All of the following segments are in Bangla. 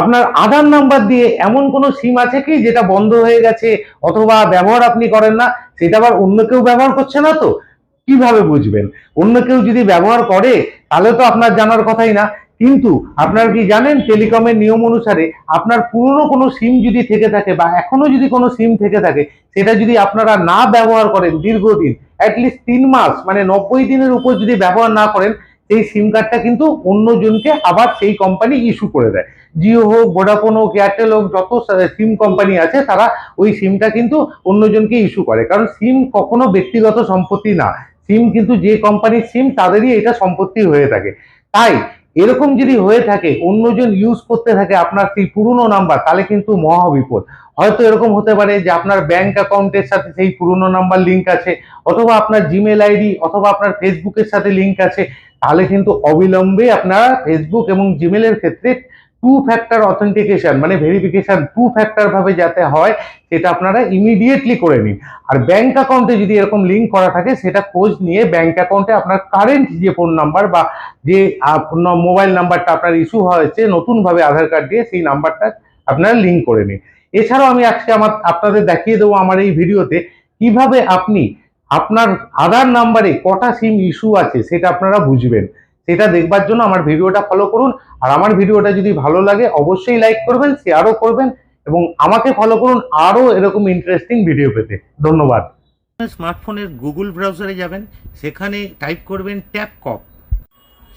আপনার আধার নাম্বার দিয়ে এমন কোনো সিম আছে কি যেটা বন্ধ হয়ে গেছে অথবা ব্যবহার আপনি করেন না? সেটা আবার অন্য কেউ ব্যবহার করছে না তো? কীভাবে বুঝবেন? অন্য কেউ যদি ব্যবহার করে, তাহলে তো আপনার জানার কথাই না। কিন্তু আপনারা কি জানেন টেলিকমের নিয়ম অনুসারে আপনার পুরনো কোনো সিম যদি থেকে থাকে বা এখনও যদি কোনো সিম থেকে থাকে, সেটা যদি আপনারা না ব্যবহার করেন দীর্ঘদিন অ্যাটলিস্ট তিন মাস মানে নব্বই দিনের উপর যদি ব্যবহার না করেন সেই সিম কার্ডটা কিন্তু অন্যজনকে আবার সেই কোম্পানি ইস্যু করে দেয়। জিও হোক ভোডাফোন হোক এয়ারটেল হোক, যত সিম কোম্পানি আছে, তারা ওই সিমটা কিন্তু অন্যজনকে ইস্যু করে। কারণ সিম কখনো ব্যক্তিগত সম্পত্তি না। সিম কিন্তু যে কোম্পানির সিম তাদেরই এটা সম্পত্তি হয়ে থাকে। তাই, এরকম যদি হয়ে থাকে, অন্যজন ইউজ করতে থাকে আপনার সেই পুরনো নাম্বার তাহলে কিন্তু মহা বিপদ হয়তো এরকম হতে পারে যে আপনার ব্যাংক অ্যাকাউন্টের সাথে সেই পুরনো নাম্বার লিঙ্ক আছে, অথবা আপনার জিমেল আইডি অথবা আপনার ফেসবুকের সাথে লিঙ্ক আছে। তাহলে কিন্তু অবিলম্বে আপনারা ফেসবুক এবং জিমেলের ক্ষেত্রে টু ফ্যাক্টর অথেন্টিকেশন মানে ভেরিফিকেশন টু ফ্যাক্টর ভাবে যাতে হয়, সেটা আপনারা ইমিডিয়েটলি করে নিন। আর ব্যাংক অ্যাকাউন্টে যদি এরকম লিঙ্ক করা থাকে, সেটা খোঁজ নিয়ে ব্যাংক অ্যাকাউন্টে আপনার কারেন্ট যে ফোন নাম্বার বা যে মোবাইল নাম্বারটা আপনার ইস্যু হয়েছে, নতুনভাবে আধার কার্ড দিয়ে সেই নাম্বারটা আপনারা লিংক করে নিন। এছাড়াও আমি আজকে আমার আপনাদের দেখিয়ে দেবো আমার এই ভিডিওতে কীভাবে আপনি আপনার আধার নাম্বারে কটা সিম ইস্যু আছে সেটা আপনারা বুঝবেন। সেটা দেখবার জন্য আমার ভিডিওটা ফলো করুন। আর আমার ভিডিওটা যদি ভালো লাগে, অবশ্যই লাইক করবেন শেয়ারও করবেন এবং আমাকে ফলো করুন আরও এরকম ইন্টারেস্টিং ভিডিও পেতে। ধন্যবাদ। স্মার্টফোনের গুগল ব্রাউজারে যাবেন, সেখানে টাইপ করবেন ট্যাপ কপ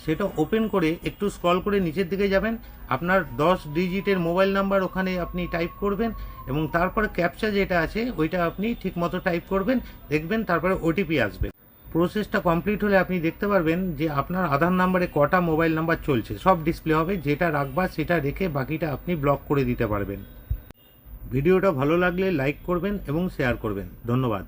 সেটা ওপেন করে একটু স্ক্রল করে নিচের দিকে যাবেন। আপনার দশ ডিজিটের মোবাইল নাম্বার ওখানে আপনি টাইপ করবেন এবং তারপরে ক্যাপচা যেটা আছে, ওইটা আপনি ঠিকমতো টাইপ করবেন, দেখবেন তারপরে ওটিপি আসবে। প্রসেসটা কমপ্লিট হলে আপনি দেখতে পারবেন যে আপনার আধার নাম্বারে কটা মোবাইল নাম্বার চলছে, সব ডিসপ্লে হবে, যেটা রাখবার সেটা রেখে বাকিটা আপনি ব্লক করে দিতে পারবেন। ভিডিওটা ভালো লাগলে লাইক করবেন এবং শেয়ার করবেন। ধন্যবাদ।